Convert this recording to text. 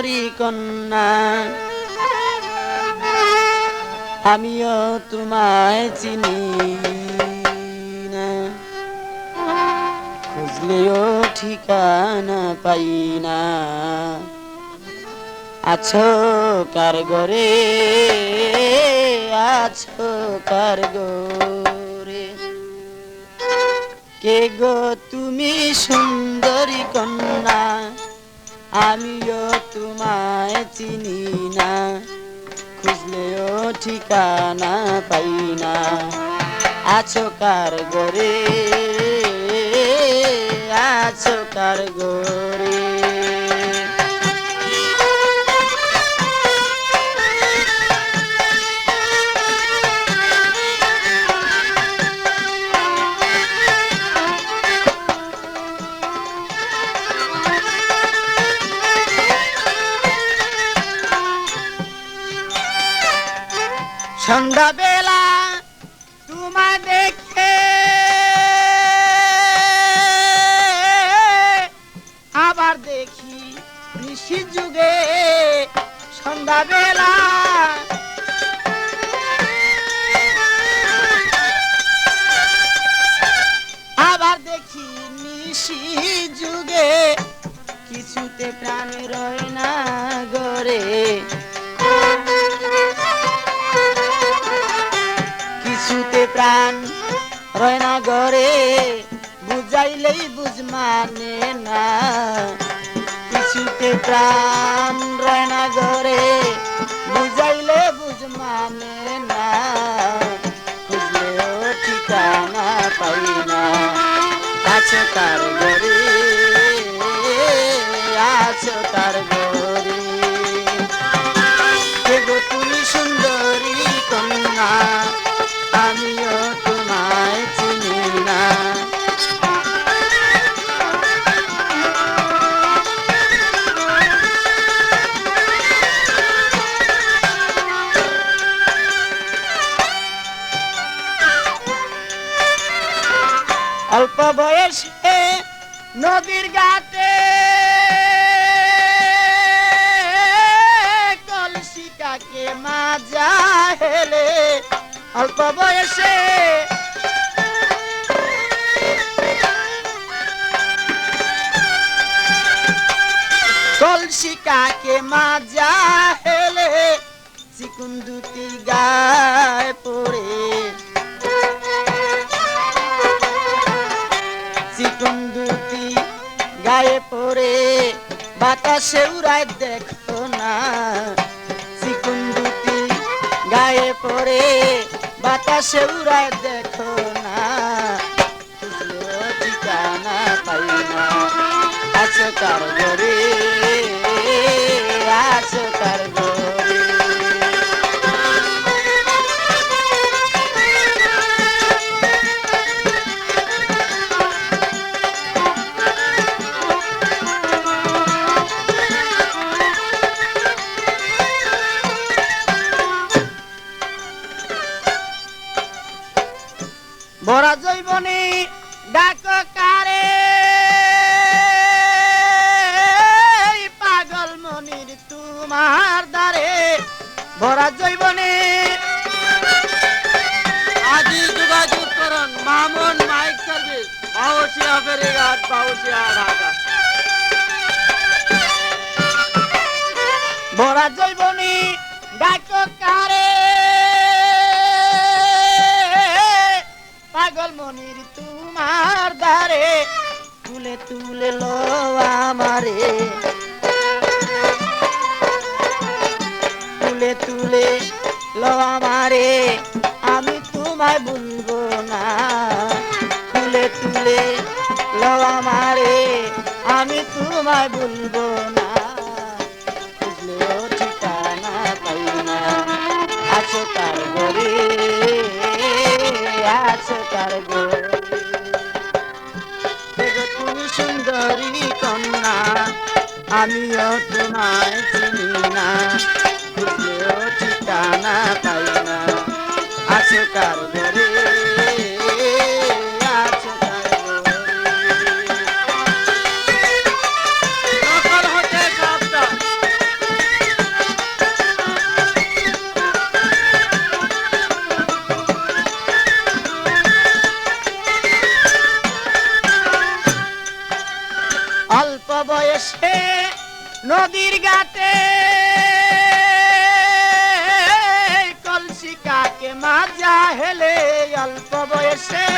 সুন্দরী কন্যা আমিও তোমায় চিনি না। খুঁজলেও ঠিকানা পাই না। আছো কার গরে আছো কার গরে কে গো তুমি সুন্দরী কন্যা? আমিও তোমায় চিনি না খুঁজলেও ঠিকানা পাই না। আছো কার গরে আছো কার গরে সন্ধ্যাবেলা তোমায় দেখে আবার দেখি ঋষি যুগে সন্ধ্যাবেলা। আবার দেখি নিশি যুগে কিছুতে প্রাণ রয় না গরে কিছুতে প্রাণ। রয় না গরে বুঝাইলেই বুঝ মানে না। কিছুতে প্রাণ, রয় না গরে বুঝাইলে বুঝ মানে না। খুঁজলেও ঠিকানা পাই না। আছো তার গরে আছো তার তুমি সুন্দরী কন্যা? অল্প বয়সে নদীর ঘাটে কলসিকাকে মাজা হেলে। অল্প বয়সে কলসিকাকে মাজা হেলে, চিকুন গায়ে পড়ে বাতাসে উড়ায় দেখো না। চিকন দুটি গায়ে পড়ে বাতাসে উড়ায় দেখো না। ঠিকানা পাই না। আছো কার গরে আছো কার ভরা জৈবনে। আজই যোগাযোগ করুন মামুন মাইক সার্ভিস বাউসিয়া ফেরিঘাট বাউসিয়া ঢাকা। ভরা জৈবনে ডাক কারে। পাগল মনির তোমার দ্বারে তুলে তুলে লো আমারে। তুলে লো আমারে, আমি তোমায় বলব না। তুলে তুলে লো আমারে, আমি তোমায় বলব না। বয়সে নদীর গাতে কলসি কাকে মাজা হেলে অল্প বয়সে